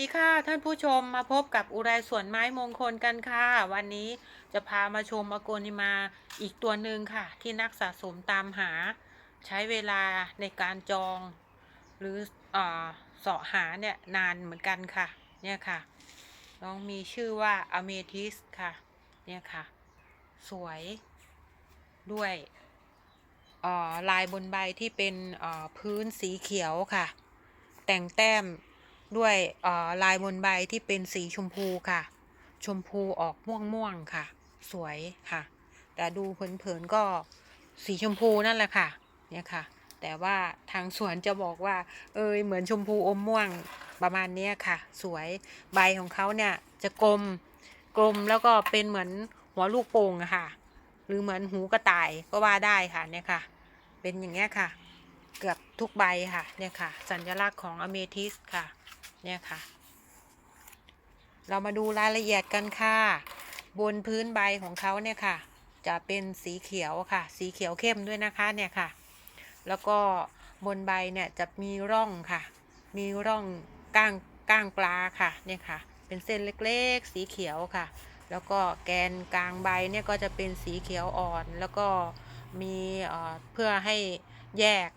สวัสดีค่ะ ท่านผู้ชมมาพบกับอุไรสวนไม้มงคลกันค่ะ วันนี้จะพามาชมอโกนิมาอีกตัวหนึ่งค่ะ ที่นักสะสมตามหา ใช้เวลาในการจอง หรือเออเสาะหาเนี่ยนานเหมือนกันค่ะ เนี่ยค่ะ น้องมีชื่อว่าอเมทิสค่ะ เนี่ยค่ะ สวยด้วยอ่อลายบนใบที่เป็นพื้นสีเขียวค่ะ แต่งแต้ม ด้วยลายบนใบที่เป็นสีชมพูค่ะ ชมพูออกม่วงม่วงๆค่ะ สวยค่ะ แต่ดูเผินๆก็สีชมพูนั่นแหละค่ะ เนี่ยค่ะ แต่ว่าทางสวนจะบอกว่า เอยเหมือนชมพูอมม่วงประมาณนี้ค่ะ สวยใบของเขาเนี่ยจะกลมกลมแล้วก็เป็นเหมือนหัวลูกโป่งอะค่ะ หรือเหมือนหูกระต่ายก็ว่าได้ค่ะเนี่ยค่ะ เป็นอย่างเงี้ยค่ะ เกือบทุกใบค่ะเนี่ยค่ะ สัญลักษณ์ของอเมทิสค่ะ เนี่ยค่ะ เรามาดูรายละเอียดกันค่ะ บนพื้นใบของเขาเนี่ยค่ะ จะเป็นสีเขียวค่ะ สีเขียวเข้มด้วยนะคะเนี่ยค่ะ แล้วก็บนใบเนี่ยจะมีร่องค่ะ มีร่องก้างก้างปลาค่ะเนี่ยค่ะ เป็นเส้นเล็กๆ สีเขียวค่ะ แล้วก็แกนกลางใบเนี่ยก็จะเป็นสีเขียวอ่อน แล้วก็มีเพื่อให้แยก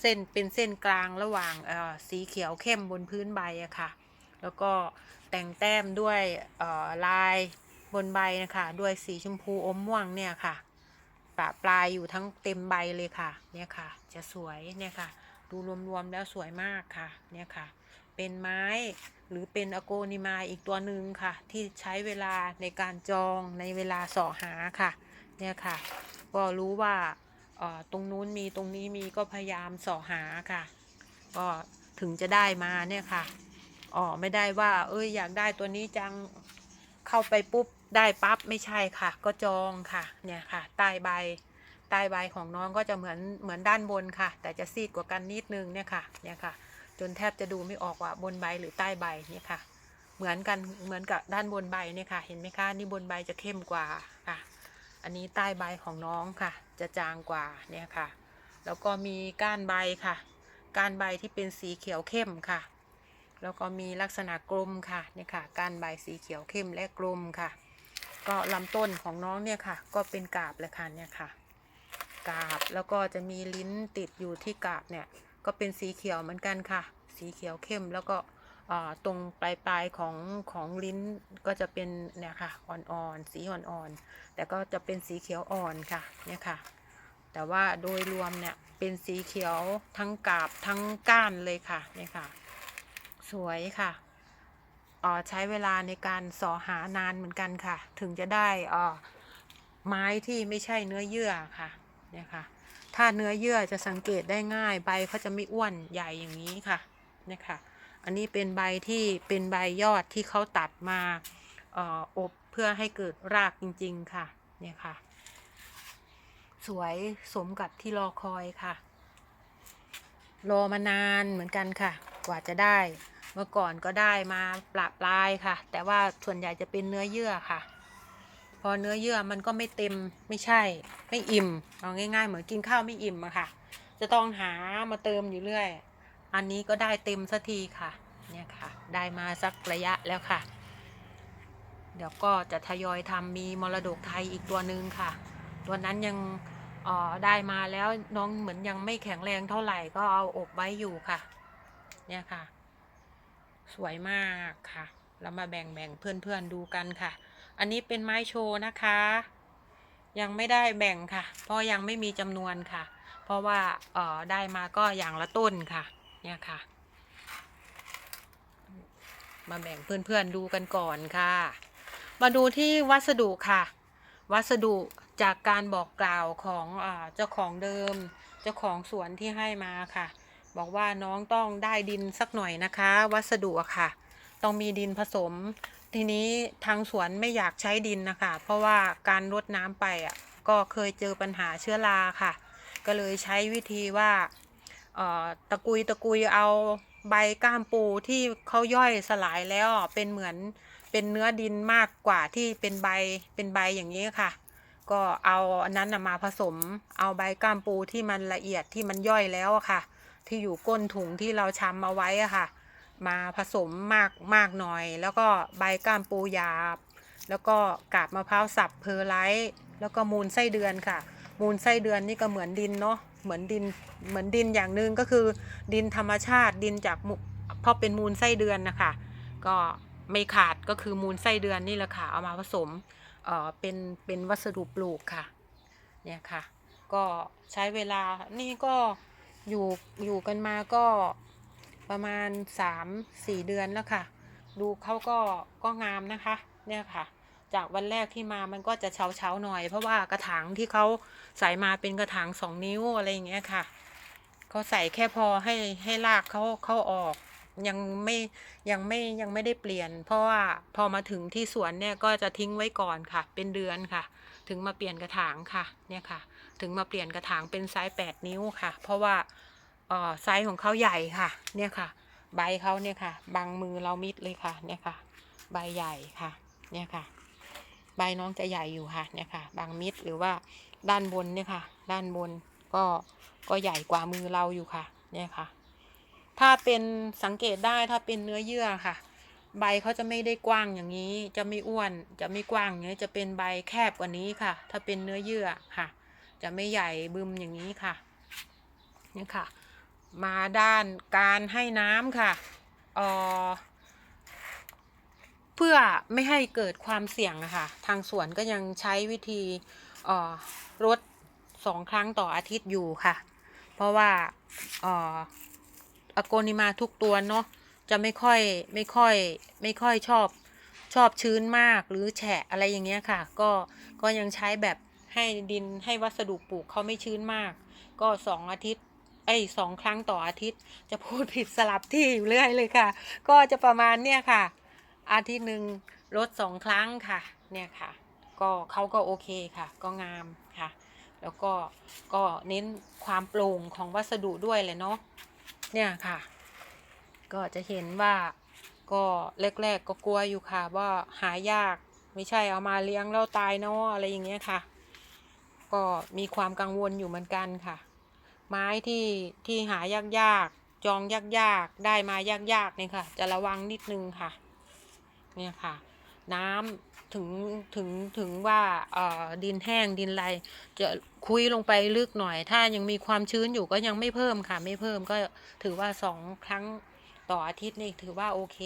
เส้นเป็นเส้นกลางระหว่างสีเขียวเข้มบนพื้นใบอะค่ะ แล้วก็แต่งแต้มด้วยลายบนใบนะคะด้วยสีชมพูอมม่วงเนี่ยค่ะปะปลายอยู่ทั้งเต็มใบเลยค่ะ เนี่ยค่ะ จะสวยเนี่ยค่ะ ดูรวมๆแล้วสวยมากค่ะ เนี่ยค่ะ เป็นไม้หรือเป็นอโกนิมาอีกตัวหนึ่งค่ะ ที่ใช้เวลาในการจองในเวลาสาะหาค่ะ เนี่ยค่ะ ก็รู้ว่า ตรงนู้นมีตรงนี้มีก็พยายามสาะหาค่ะ ก็ถึงจะได้มาเนี่ยค่ะอ๋อไม่ได้ว่า เอ้ยอยากได้ตัวนี้จังเข้าไปปุ๊บได้ปั๊บไม่ใช่ค่ะ ก็จองค่ะ เนี่ยค่ะใต้ใบใต้ใบของน้องก็จะเหมือนเหมือนด้านบนค่ะ แต่จะซีดกว่ากันนิดนึงเนี่ยค่ะ เนี่ยค่ะ จนแทบจะดูไม่ออกว่าบนใบหรือใต้ใบเนี่ยค่ะ เหมือนกันเหมือนกับด้านบนใบเนี่ยค่ะ เห็นไหมคะนี่บนใบจะเข้มกว่าค่ะ อันนี้ใต้ใบของน้องค่ะ จะจางกว่าเนี่ยค่ะ แล้วก็มีก้านใบค่ะ ก้านใบที่เป็นสีเขียวเข้มค่ะ แล้วก็มีลักษณะกลมค่ะเนี่ยค่ะ ก้านใบสีเขียวเข้มและกลมค่ะ ก็ลำต้นของน้องเนี่ยค่ะ ก็เป็นกาบเลยค่ะเนี่ยค่ะ กาบแล้วก็จะมีลิ้นติดอยู่ที่กาบเนี่ย ก็เป็นสีเขียวเหมือนกันค่ะ สีเขียวเข้มแล้วก็ ตรงปลายปลายๆของของลิ้นก็จะเป็นเนี่ยค่ะอ่อนๆสีอ่อนๆแต่ก็จะเป็นสีเขียวอ่อนค่ะเนี่ยค่ะ แต่ว่าโดยรวมเนี่ยเป็นสีเขียวทั้งกาบทั้งก้านเลยค่ะเนี่ยค่ะ สวยค่ะอ่อใช้เวลาในการสอหานานเหมือนกันค่ะ ถึงจะได้อ่อไม้ที่ไม่ใช่เนื้อเยื่อค่ะเนี่ยค่ะ ถ้าเนื้อเยื่อจะสังเกตได้ง่ายใบเขาจะไม่อ้วนใหญ่อย่างนี้ค่ะเนี่ยค่ะ อันนี้เป็นใบที่เป็นใบยอดที่เขาตัดมาเอ่ออบเพื่อให้เกิดรากจริง ๆ ค่ะ เนี่ยค่ะ สวยสมกับที่รอคอยค่ะ รอมานานเหมือนกันค่ะ กว่าจะได้ เมื่อก่อนก็ได้มาปลาปลายค่ะ แต่ว่าส่วนใหญ่จะเป็นเนื้อเยื่อค่ะ พอเนื้อเยื่อมันก็ไม่เต็มไม่ใช่ ไม่อิ่มเอาง่าย ๆ เหมือนกินข้าวไม่อิ่มอะค่ะ จะต้องหามาเติมอยู่เรื่อย อันนี้ก็ได้เต็มสักทีค่ะ เนี่ยค่ะ ได้มาสักระยะแล้วค่ะ เดี๋ยวก็จะทยอยทำมีมรดกไทยอีกตัวหนึ่งค่ะ ตัวนั้นยังออได้มาแล้วน้องเหมือนยังไม่แข็งแรงเท่าไหร่ก็เอาอบไว้อยู่ค่ะ เนี่ยค่ะ สวยมากค่ะแล้วมาแบ่งแบ่งเพื่อนๆดูกันค่ะ อันนี้เป็นไม้โชว์นะคะ ยังไม่ได้แบ่งค่ะ เพราะยังไม่มีจำนวนค่ะ เพราะว่าออได้มาก็อย่างละต้นค่ะ เนี่ยค่ะ มาแบ่งเพื่อนๆดูกันก่อนค่ะ มาดูที่วัสดุค่ะ วัสดุจากการบอกกล่าวของเจ้าของเดิม เจ้าของสวนที่ให้มาค่ะ บอกว่าน้องต้องได้ดินสักหน่อยนะคะ วัสดุค่ะ ต้องมีดินผสม ทีนี้ทางสวนไม่อยากใช้ดินนะคะ เพราะว่าการรดน้ำไปอะก็เคยเจอปัญหาเชื้อราค่ะ ก็เลยใช้วิธีว่า ตะกุยตะกุยเอาใบก้ามปูที่เขาย่อยสลายแล้วเป็นเหมือนเป็นเนื้อดินมากกว่าที่เป็นใบเป็นใบอย่างนี้ค่ะ ก็เอาอันนั้นมาผสมเอาใบก้ามปูที่มันละเอียดที่มันย่อยแล้วค่ะ ที่อยู่ก้นถุงที่เราช้ำเอาไว้ค่ะ มาผสมมากมากหน่อย แล้วก็ใบก้ามปูหยาบ แล้วก็กาบมะพร้าวสับเพอร์ไลท์แล้วก็มูลไส้เดือนค่ะ มูลไส้เดือนนี่ก็เหมือนดินเนาะ เหมือนดินเหมือนดินอย่างหนึ่งก็คือ ดินธรรมชาติดินจากพราะเป็นมูลไส้เดือนนะคะก็ไม่ขาดก็คือมูลไส้เดือนนี่แหละค่ะเอามาผสมเอ่อเป็นเป็นวัสดุปลูกค่ะเนี่ยค่ะ ก็ใช้เวลานี่ก็อยู่อยู่กันมาก็ประมาณ 3-4 เดือนแล้วค่ะ ดูเขาก็ก็งามนะคะ เนี่ยค่ะ จากวันแรกที่มามันก็จะเช้าเช้าหน่อย เพราะว่ากระถางที่เขาใส่มาเป็นกระถางสองนิ้วอะไรอย่างเงี้ยค่ะเขาใส่แค่พอให้ให้รากเขาเข้าออก ยังไม่ยังไม่ยังไม่ได้เปลี่ยน เพราะว่าพอมาถึงที่สวนเนี่ยก็จะทิ้งไว้ก่อนค่ะ เป็นเดือนค่ะ ถึงมาเปลี่ยนกระถางค่ะเนี่ยค่ะ ถึงมาเปลี่ยนกระถางเป็นไซส์8นิ้วค่ะ เพราะว่าเอ่อไซส์ของเขาใหญ่ค่ะ เนี่ยค่ะ ใบเขาเนี่ยค่ะบังมือเรามิดเลยค่ะเนี่ยค่ะ ใบใหญ่ค่ะ เนี่ยค่ะ ใบน้องจะใหญ่อยู่ค่ะเนี่ยค่ะ บางมิดหรือว่าด้านบนเนี่ยค่ะ ด้านบนก็ก็ใหญ่กว่ามือเราอยู่ค่ะ เนี่ยค่ะ ถ้าเป็นสังเกตได้ถ้าเป็นเนื้อเยื่อค่ะ ใบเขาจะไม่ได้กว้างอย่างนี้ จะไม่อ้วน จะไม่กว้างอย่างนี้จะเป็นใบแคบกว่านี้ค่ะ ถ้าเป็นเนื้อเยื่อค่ะ จะไม่ใหญ่บึมอย่างนี้ค่ะนี่ค่ะ มาด้านการให้น้ำค่ะอ่อ พื่อไม่ให้เกิดความเสี่ยงอะค่ะทางสวนก็ยังใช้วิธีรดสองครั้งต่ออาทิตย์อยู่ค่ะ เพราะว่าอ่ออโกนิมาทุกตัวเนาะจะไม่ค่อยไม่ค่อยไม่ค่อยชอบชอบชื้นมากหรือแฉะอะไรอย่างเงี้ยค่ะ ก็ก็ยังใช้แบบให้ดินให้วัสดุปลูกเขาไม่ชื้นมาก ก็สองอาทิตย์ไอ้สองครั้งต่ออาทิตย์ จะพูดผิดสลับที่อยู่เรื่อยเลยค่ะ ก็จะประมาณเนี่ยค่ะ อาทิตย์หนึ่งลดสองครั้งค่ะ เนี่ยค่ะ ก็เขาก็โอเคค่ะ ก็งามค่ะ แล้วก็ก็เน้นความโปร่งของวัสดุด้วยเลยเนาะ เนี่ยค่ะ ก็จะเห็นว่าก็แรกๆก็กลัวอยู่ค่ะ ว่าหายากไม่ใช่เอามาเลี้ยงแล้วตายเนาะอะไรอย่างเงี้ยค่ะ ก็มีความกังวลอยู่เหมือนกันค่ะ ไม้ที่ที่หายากๆจองยากๆได้มายากๆเนี่ยค่ะ จะระวังนิดนึงค่ะ เนี่ยค่ะ น้ำถึงถึงถึงว่าเอ่อดินแห้งดินไรจะคุยลงไปลึกหน่อย ถ้ายังมีความชื้นอยู่ก็ยังไม่เพิ่มค่ะ ไม่เพิ่มก็ถือว่าสองครั้งต่ออาทิตย์นี่ถือว่าโอเค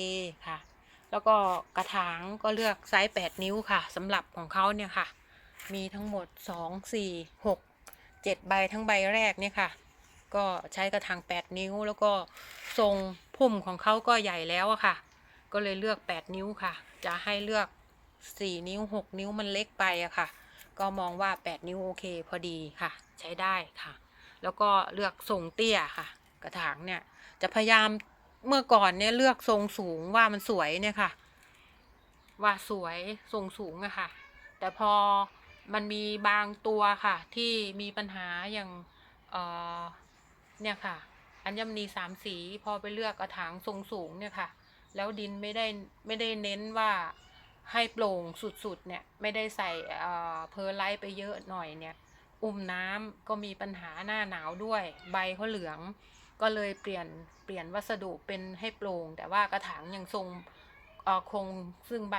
ค่ะ แล้วก็กระถางก็เลือกไซส์8 นิ้วค่ะสำหรับของเขาเนี่ยค่ะ มีทั้งหมด 2 4 6 7 ใบทั้งใบแรกเนี่ยค่ะ ก็ใช้กระถาง 8 นิ้ว แล้วก็ทรงพุ่มของเขาก็ใหญ่แล้วอะค่ะ ก็เลยเลือก 8 นิ้วค่ะ จะให้เลือก 4 นิ้ว 6 นิ้วมันเล็กไปอะค่ะ ก็มองว่า 8 นิ้วโอเคพอดีค่ะ ใช้ได้ค่ะ แล้วก็เลือกทรงเตี้ยค่ะ กระถางเนี่ย จะพยายามเมื่อก่อนเนี่ยเลือกทรงสูงว่ามันสวยเนี่ยค่ะ ว่าสวยทรงสูงอะค่ะ แต่พอมันมีบางตัวค่ะ ที่มีปัญหาอย่างเออเนี่ยค่ะ อัญมณีสามสีพอไปเลือกกระถางทรงสูงเนี่ยค่ะ แล้วดินไม่ได้ไม่ได้เน้นว่าให้โปร่งสุดๆเนี่ยไม่ได้ใส่เอ่อเพอร์ไลท์ไปเยอะหน่อยเนี่ย อุ้มน้ำก็มีปัญหาหน้าหนาวด้วย ใบเขาเหลืองก็เลยเปลี่ยนเปลี่ยนวัสดุเป็นให้โปร่ง แต่ว่ากระถางยังทรงเอ่อคงซึ่งใบ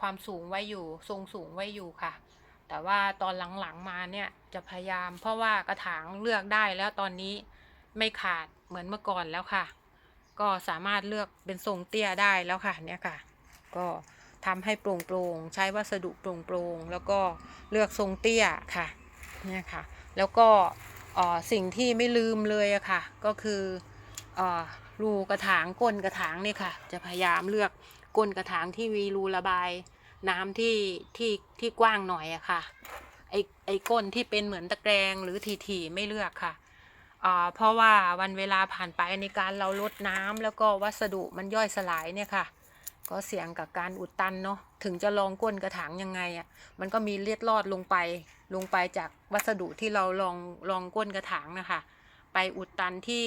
ความสูงไว้อยู่ ทรงสูงไว้อยู่ค่ะ แต่ว่าตอนหลังๆมาเนี่ยจะพยายาม เพราะว่ากระถางเลือกได้แล้วตอนนี้ไม่ขาดเหมือนเมื่อก่อนแล้วค่ะ ก็สามารถเลือกเป็นทรงเตี้ยได้แล้วค่ะเนี่ยค่ะ ก็ทำให้โปร่งโปร่งๆใช้วัสดุโปร่งโปร่งๆแล้วก็เลือกทรงเตี้ยค่ะเนี่ยค่ะ แล้วก็อ่อสิ่งที่ไม่ลืมเลยอะค่ะ ก็คือเอ่อรูกระถางก้นกระถางนี่ค่ะ จะพยายามเลือกก้นกระถางที่มีรูระบายน้ำที่ที่ที่กว้างหน่อยอะค่ะไอไอก้นที่เป็นเหมือนตะแกรงหรือถี่ๆไม่เลือกค่ะ เพราะว่าวันเวลาผ่านไปในการเราลดน้ำแล้วก็วัสดุมันย่อยสลายเนี่ยค่ะ ก็เสี่ยงกับการอุดตันเนาะถึงจะลองก้นกระถางยังไงอะ่ะมันก็มีเลียดลอดลงไปลงไปจากวัสดุที่เราลองลองก้นกระถางนะคะ ไปอุดตันที่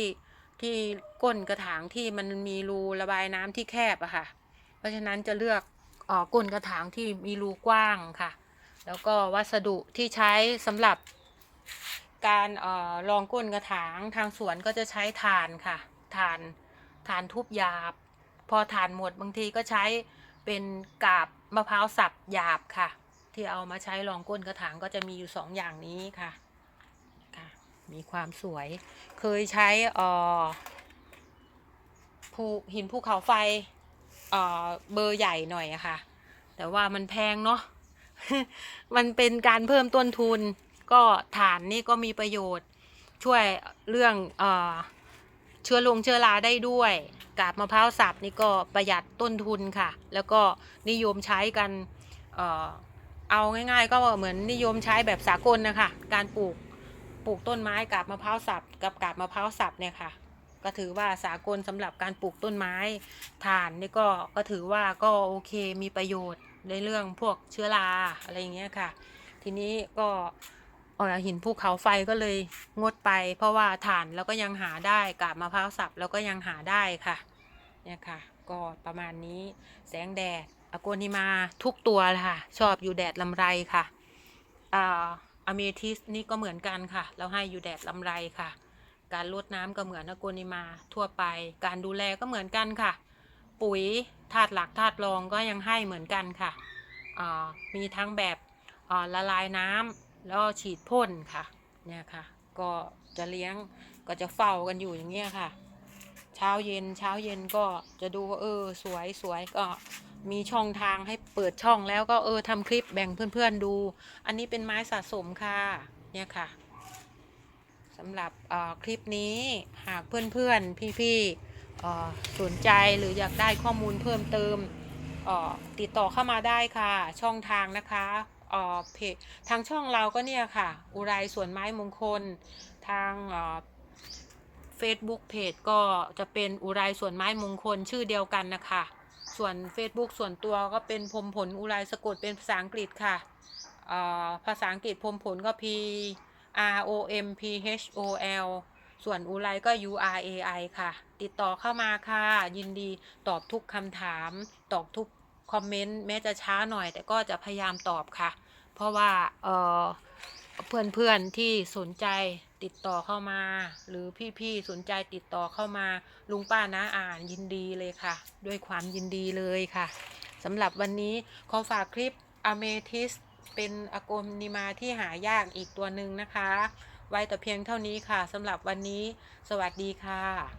ที่ก้นกระถางที่มันมีรูระบายน้ำที่แคบอะค่ะ เพราะฉะนั้นจะเลือกออก้นกระถางที่มีรูกว้างค่ะ แล้วก็วัสดุที่ใช้สำหรับ การออรองก้นกระถางทางสวนก็จะใช้ถ่านค่ะถ่านถ่านทุบหยาบ พอถ่านหมดบางทีก็ใช้เป็นกาบมะพร้าวสับหยาบค่ะ ที่เอามาใช้รองก้นกระถางก็จะมีอยู่สองอย่างนี้ค่ะค่ะ มีความสวย เคยใช้อ่อภูหินภูเขาไฟเอ่อเบอร์ใหญ่หน่อยอะค่ะ แต่ว่ามันแพงเนาะมันเป็นการเพิ่มต้นทุน ก็ฐานนี่ก็มีประโยชน์ ช่วยเรื่องเออเชื้อลงเชื้อราได้ด้วย กาบมะพร้าวสับนี่ก็ประหยัดต้นทุนค่ะ แล้วก็นิยมใช้กันเออเอาง่ายๆ ก็เหมือนนิยมใช้แบบสากลนะคะ การปลูกปลูกต้นไม้กาบมะพร้าวสับกับกาบมะพร้าวสับเนี่ยค่ะ ก็ถือว่าสากลสำหรับการปลูกต้นไม้ถ่านนี่ก็ก็ถือว่าก็โอเคมีประโยชน์ในเรื่องพวกเชื้อราอะไรอย่างเงี้ยค่ะ ทีนี้ก็ อ่อหินภูเขาไฟก็เลยงดไป เพราะว่าถ่านแล้วก็ยังหาได้กาบมะพร้าวสับแล้วก็ยังหาได้ค่ะเนี่ยค่ะ ก็ประมาณนี้แสงแดดอโกนิมาทุกตัวเลยค่ะ ชอบอยู่แดดลำไรค่ะอ่าอเมทิสนี่ก็เหมือนกันค่ะ เราให้อยู่แดดลำไรค่ะ การลดน้ำก็เหมือนอโกนิมาทั่วไป การดูแลก็เหมือนกันค่ะ ปุ๋ยธาตุหลักธาตุรองก็ยังให้เหมือนกันค่ะอ่ามีทั้งแบบอ่าละลายน้ำ แล้วฉีดพ่นค่ะเนี่ยค่ะ ก็จะเลี้ยงก็จะเฝ้ากันอยู่อย่างเงี้ยค่ะ เช้าเย็นเช้าเย็นก็จะดูว่าเออสวยสวยก็มีช่องทางให้เปิดช่องแล้วก็เออทำคลิปแบ่งเพื่อนๆดู อันนี้เป็นไม้สะสมค่ะ เนี่ยค่ะสำหรับอ่อคลิปนี้หากเพื่อนๆพี่ๆออสนใจหรืออยากได้ข้อมูลเพิ่มเติมอ่อติดต่อเข้ามาได้ค่ะ ช่องทางนะคะ เพจทางช่องเราก็เนี่ยค่ะ อุไรสวนไม้มงคล ทางเอ่อ Facebook Page ก็จะเป็นอุไรสวนไม้มงคลชื่อเดียวกันนะคะ ส่วน Facebook ส่วนตัวก็เป็นพรมผลอุไรสะกดเป็นภาษาอังกฤษค่ะภาษาอังกฤษพรมผลก็ P R O M P H O L ส่วนอุไรก็ U R A I ค่ะ ติดต่อเข้ามาค่ะ ยินดีตอบทุกคำถาม ตอบทุก คอมเมนต์แม้จะช้าหน่อย แต่ก็จะพยายามตอบค่ะ เพราะว่าเอ่อเพื่อนๆที่สนใจติดต่อเข้ามา หรือพี่ๆสนใจติดต่อเข้ามาลุงป้านะอ่านยินดีเลยค่ะ ด้วยความยินดีเลยค่ะสำหรับวันนี้ขอฝากคลิปอเมทิสเป็นอากมนิมาที่หายากอีกตัวหนึ่งนะคะ ไว้แต่เพียงเท่านี้ค่ะสำหรับวันนี้ สวัสดีค่ะ